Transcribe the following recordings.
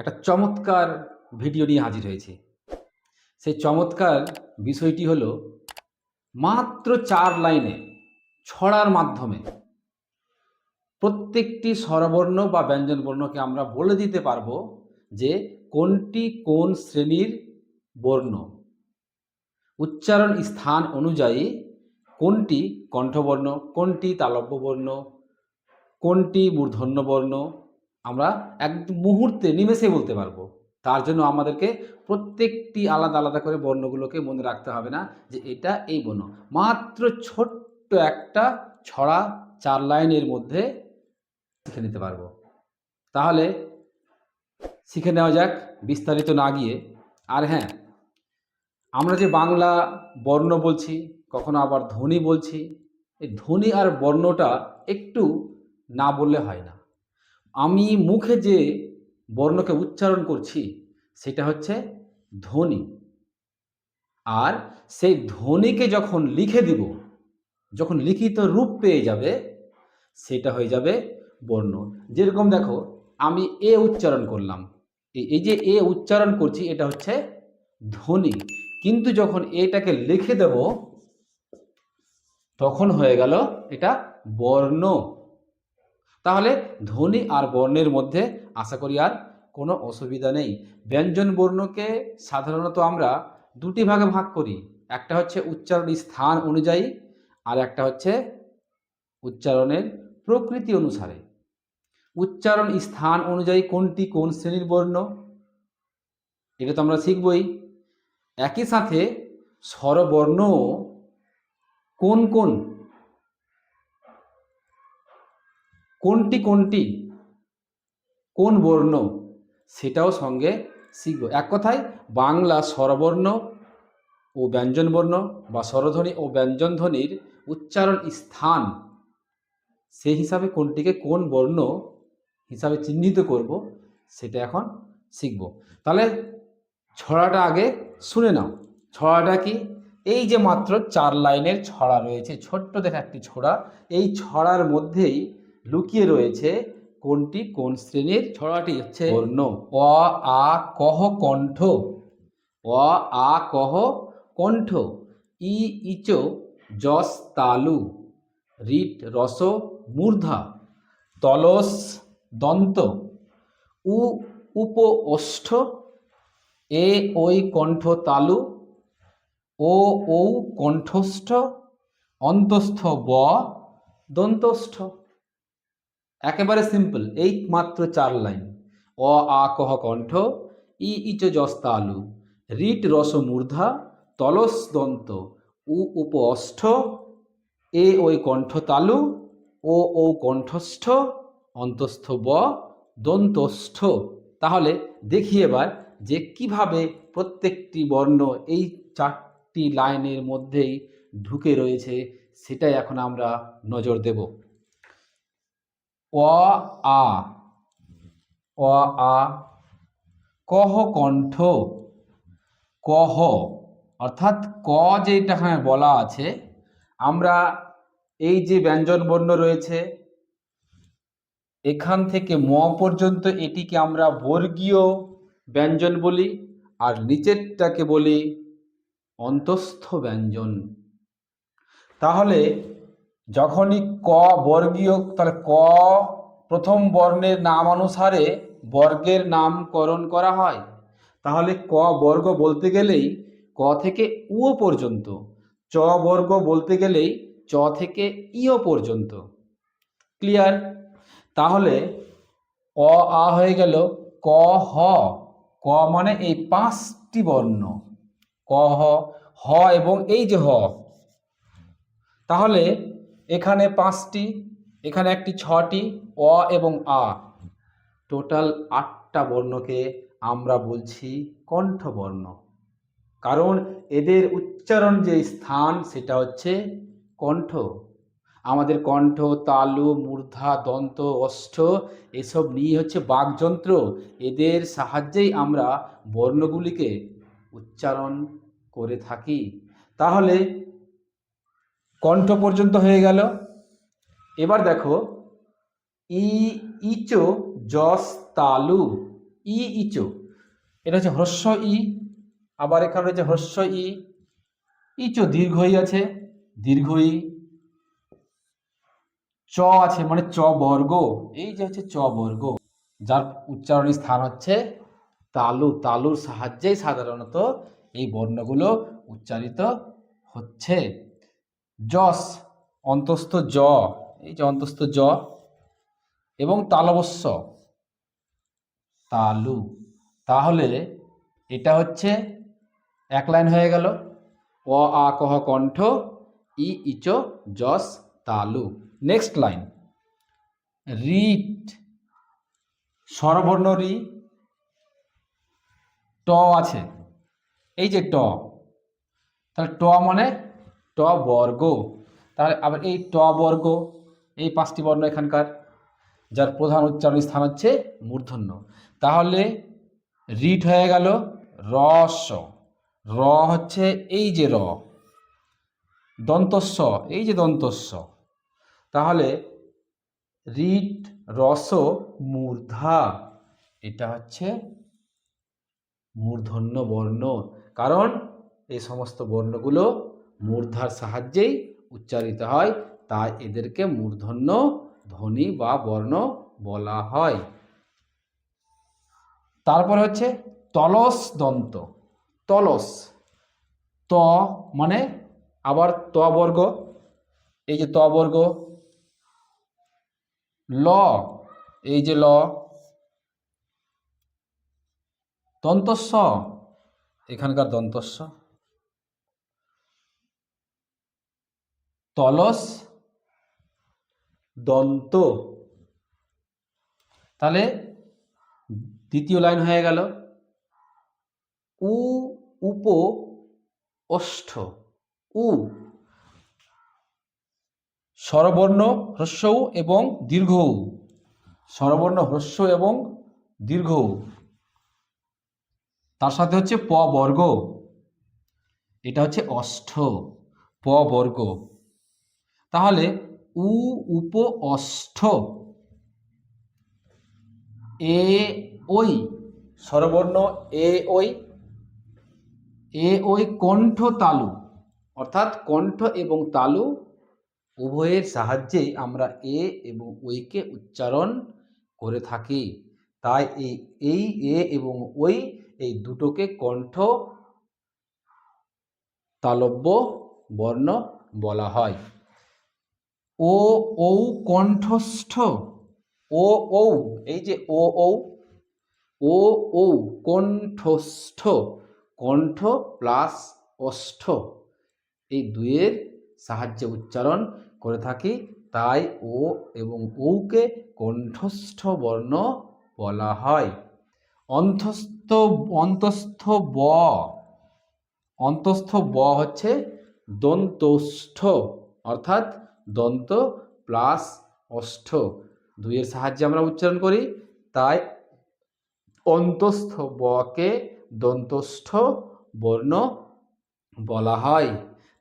একটা চমৎকার ভিডিও নিয়ে হাজির হয়েছি। সেই চমৎকার বিষয়টি হলো, মাত্র চার লাইনে ছড়ার মাধ্যমে প্রত্যেকটি স্বরবর্ণ বা ব্যঞ্জনবর্ণকে আমরা বলে দিতে পারব যে কোনটি কোন শ্রেণির বর্ণ। উচ্চারণ স্থান অনুযায়ী কোনটি কণ্ঠবর্ণ, কোনটি তালব্য বর্ণ কোনটি মূর্ধন্য বর্ণ আমরা এক মুহূর্তে নিমেষে বলতে পারব। তার জন্য আমাদেরকে প্রত্যেকটি আলাদা আলাদা করে বর্ণগুলোকে মনে রাখতে হবে না যে এটা এই বর্ণ। মাত্র ছোট্ট একটা ছড়া চার লাইনের মধ্যে শিখে নিতে পারব। তাহলে শিখে নেওয়া যাক বিস্তারিত না গিয়ে। আর হ্যাঁ আমরা যে বাংলা বর্ণ বলছি, কখনো আবার ধ্বনি বলছি, এই ধ্বনি আর বর্ণটা একটু না বললে হয় না। আমি মুখে যে বর্ণকে উচ্চারণ করছি, সেটা হচ্ছে ধ্বনি। আর সেই ধ্বনিকে যখন লিখে দিব, যখন লিখিত রূপ পেয়ে যাবে, সেটা হয়ে যাবে বর্ণ। যেরকম দেখো, আমি এ উচ্চারণ করলাম। এই যে এ উচ্চারণ করছি, এটা হচ্ছে ধ্বনি। কিন্তু যখন এটাকে লিখে দেব, তখন হয়ে গেল এটা বর্ণ। তাহলে ধ্বনি আর বর্ণের মধ্যে, আশা করি আর কোনো অসুবিধা নেই। ব্যঞ্জন বর্ণকে সাধারণত আমরা দুটি ভাগে ভাগ করি। একটা হচ্ছে উচ্চারণ স্থান অনুযায়ী, আর একটা হচ্ছে উচ্চারণের প্রকৃতি অনুসারে। উচ্চারণ স্থান অনুযায়ী কোনটি কোন শ্রেণির বর্ণ? এটা তো আমরা শিখবই। একই সাথে স্বরবর্ণ কোন কোন? কোনটি কোনটি? কোন বর্ণ? সেটাও সঙ্গে শিখব। এক কথায়, বাংলা স্বরবর্ণ ও ব্যঞ্জনবর্ণ বা স্বরধ্বনি ও ব্যঞ্জনধ্বনির উচ্চারণ স্থান সেই হিসাবে কোনটিকে কোন বর্ণ হিসাবে চিহ্নিত করব, সেটা এখন শিখব। তাহলে ছড়াটা আগে শুনে নাও। ছড়াটা কি? এই যে মাত্র চার লাইনের ছড়া রয়েছে, ছোট্ট দেখা একটি ছড়া। এই ছড়ার মধ্যেই লুকিয়ে রয়েছে কোনটি? কোন শ্রেণির? ছড়াটি হচ্ছে বর্ণ। অ আ কহ কণ্ঠ। অ আ কহ কণ্ঠ। ই ইচ যস তালু। রিট রস মূর্ধা। তলস দন্ত। উ উপ ওষ্ঠ এ ওই কণ্ঠ তালু। ও ঔ কণ্ঠস্থ। অন্তস্থ ব দন্তস্থ। একেবারে সিম্পল এই মাত্র চার লাইন। অ, আ কহ কণ্ঠ, ই, ইচ জস্তা আলু রিট, রস, মূর্ধা, তলস, দন্ত, উ, উপ, অষ্ঠ, এ ওই কণ্ঠ, তালু, ও ও কণ্ঠস্থ, অন্তস্থ, ব, দন্তস্থ। তাহলে দেখি এবার যে কীভাবে প্রত্যেকটি বর্ণ এই চারটি লাইনের মধ্যেই ঢুকে রয়েছে, সেটাই এখন আমরা নজর দেব। অ আ অ আ কহ। কণ্ঠ কহ অর্থাৎ ক যেটা হ্যাঁ বলা আছে, আমরা এই যে ব্যঞ্জন বর্ণ রয়েছে, এখান থেকে ম পর্যন্ত এটিকে আমরা বর্গীয় ব্যঞ্জন বলি, আর নিচেরটাকে বলি অন্তস্থ ব্যঞ্জন। তাহলে যখনই ক বর্গীয়, তাহলে ক প্রথম বর্ণের নাম অনুসারে বর্গের নামকরণ করা হয়। তাহলে ক বর্গ বলতে গেলেই ক থেকে উ পর্যন্ত, চ বর্গ বলতে গেলেই চ থেকে ইও পর্যন্ত। ক্লিয়ার? তাহলে অ, আ হয়ে গেল ক, হ। ক মানে এই পাঁচটি বর্ণ। ক, হ হ এবং এই যে হ। তাহলে এখানে পাঁচটি, এখানে একটি ছটি, অ এবং আ। টোটাল আটটা বর্ণকে আমরা বলছি কণ্ঠবর্ণ। কারণ এদের উচ্চারণ যে স্থান, সেটা হচ্ছে কণ্ঠ। আমাদের কণ্ঠ, তালু, মূর্ধা, দন্ত, অষ্ঠ, এসব নিয়ে হচ্ছে বাকযন্ত্র। এদের সাহায্যেই আমরা বর্ণগুলিকে উচ্চারণ করে থাকি। তাহলে কণ্ঠ পর্যন্ত হয়ে গেল। এবার দেখো, ই, ইচো জস তালু, ই, ইচো। এটা হচ্ছে হ্রস্ব ই, আবার এখানে রয়েছে হ্রস্ব ই। ইচো দীর্ঘ ই আছে দীর্ঘ ই চ আছে মানে চ বর্গ। এই যে হচ্ছে চ বর্গ। যার উচ্চারণের স্থান হচ্ছে তালু। তালুর সাহায্যেই সাধারণত এই বর্ণগুলো উচ্চারিত হচ্ছে। যস অন্তস্থ জ এই যে অন্তস্থ জ এবং তালবস্য তালু। তাহলে এটা হচ্ছে এক লাইন হয়ে গেল। অ, আ কহ কণ্ঠ, ই, ইচ যস তালু। নেক্সট লাইন রিট, স্বরবর্ণ রি, ট আছে। এই যে ট, তাহলে ট মানে ট বর্গ। তাহলে আবার এই ট বর্গ, এই পাঁচটি বর্ণ এখানকার, যার প্রধান উচ্চারণ স্থান হচ্ছে মূর্ধন্য। তাহলে রিট হয়ে গেল রস র হচ্ছে এই যে র, দন্তস্ব, এই যে দন্তস্ব। তাহলে রিট, রস, মূর্ধা, এটা হচ্ছে মূর্ধন্য বর্ণ। কারণ এই সমস্ত বর্ণগুলো মূর্ধার সাহায্যেই উচ্চারিত হয়। তাই এদেরকে মূর্ধন্য ধ্বনি বা বর্ণ বলা হয়। তারপর হচ্ছে তলস দন্ত তলস। ত মানে আবার ত বর্গ। এই যে ত বর্গ। ল। এই যে ল। দন্তস্ব। এখানকার দন্তস্ব। তলস দন্ত। তাহলে দ্বিতীয় লাইন হয়ে গেল। উ উপ ওষ্ঠ উ স্বরবর্ণ হ্রস্ব এবং দীর্ঘ স্বরবর্ণ হ্রস্ব এবং দীর্ঘ তার সাথে হচ্ছে প বর্গ। এটা হচ্ছে অষ্ঠ। প বর্গ। তাহলে উ উপ অষ্ঠ এ ওই, স্বরবর্ণ এ ওই এ ওই কণ্ঠ তালু, অর্থাৎ কণ্ঠ এবং তালু উভয়ের সাহায্যে আমরা এ এবং ওইকে উচ্চারণ করে থাকি। তাই এই এই, এ এবং ওই, এই দুটোকে কণ্ঠ তালব্য বর্ণ বলা হয়। ও ঔ কণ্ঠস্থ। ও ঔ, এই যে ও ঔ ও ঔ কণ্ঠস্থ। কণ্ঠ প্লাস অষ্ঠ। এই দুয়ের সাহায্যে উচ্চারণ করে থাকি, তাই ও এবং ঔকে কণ্ঠস্থ বর্ণ বলা হয়। অন্তস্থ অন্তস্থ ব। অন্তস্থ ব হচ্ছে দন্তস্থ, অর্থাৎ দন্ত প্লাস অষ্ঠ। দুইয়ের সাহায্যে আমরা উচ্চারণ করি, তাই অন্তস্থ বকে দন্তস্থ বর্ণ বলা হয়।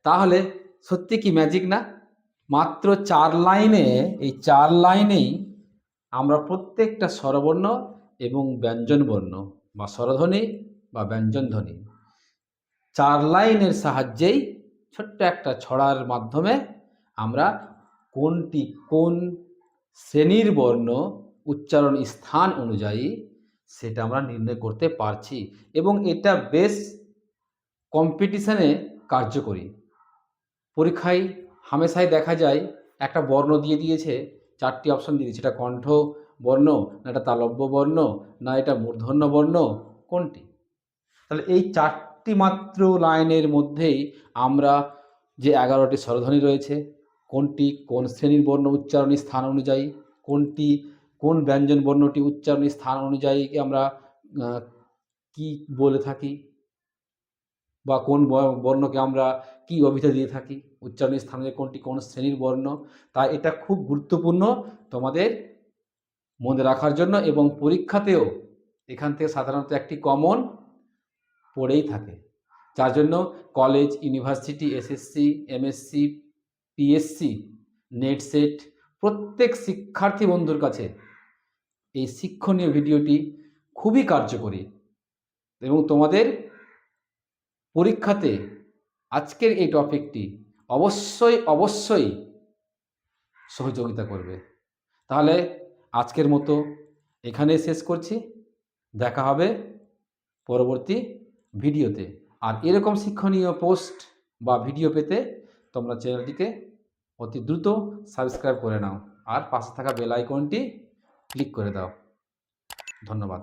তাহলে সত্যি কি ম্যাজিক না? মাত্র চার লাইনে, এই চার লাইনেই আমরা প্রত্যেকটা স্বরবর্ণ এবং ব্যঞ্জনবর্ণ বা স্বরধ্বনি বা ব্যঞ্জনধ্বনি চার লাইনের সাহায্যেই ছোট্ট একটা ছড়ার মাধ্যমে আমরা কোনটি, কোন শ্রেণির বর্ণ উচ্চারণ স্থান অনুযায়ী সেটা আমরা নির্ণয় করতে পারছি এবং এটা বেশ কম্পিটিশানে কার্যকরী। পরীক্ষায় হামেশাই দেখা যায় একটা বর্ণ দিয়ে দিয়েছে, চারটি অপশন দিয়ে দিয়েছে, এটা কণ্ঠ বর্ণ, না এটা তালব্য বর্ণ, না এটা মূর্ধন্য বর্ণ, কোনটি? তাহলে এই চারটি মাত্র লাইনের মধ্যেই আমরা যে এগারোটি স্বরধ্বনি রয়েছে কোনটি কোন শ্রেণির বর্ণ উচ্চারণী স্থান অনুযায়ী, কোনটি কোন ব্যঞ্জন বর্ণটি উচ্চারণী স্থান অনুযায়ী আমরা কি বলে থাকি বা কোন বর্ণকে আমরা কি অভিধা দিয়ে থাকি, উচ্চারণী স্থানে কোনটি কোন শ্রেণির বর্ণ তাই এটা খুব গুরুত্বপূর্ণ তোমাদের মনে রাখার জন্য এবং পরীক্ষাতেও এখান থেকে সাধারণত একটি কমন পড়েই থাকে। যার জন্য college, university, SSC, MSc PSC NET SET প্রত্যেক শিক্ষার্থী বন্ধুর কাছে এই শিক্ষণীয় ভিডিওটি খুবই কার্যকরী। এবং তোমাদের পরীক্ষাতে আজকের এই টপিকটি অবশ্যই অবশ্যই সহযোগিতা করবে। তাহলে আজকের মতো এখানে শেষ করছি। দেখা হবে পরবর্তী ভিডিওতে। আর এরকম শিক্ষণীয় পোস্ট বা ভিডিও পেতে তোমরা চ্যানেলটিকে অতি দ্রুত সাবস্ক্রাইব করে নাও আর পাশে থাকা বেল আইকনটি ক্লিক করে দাও। ধন্যবাদ।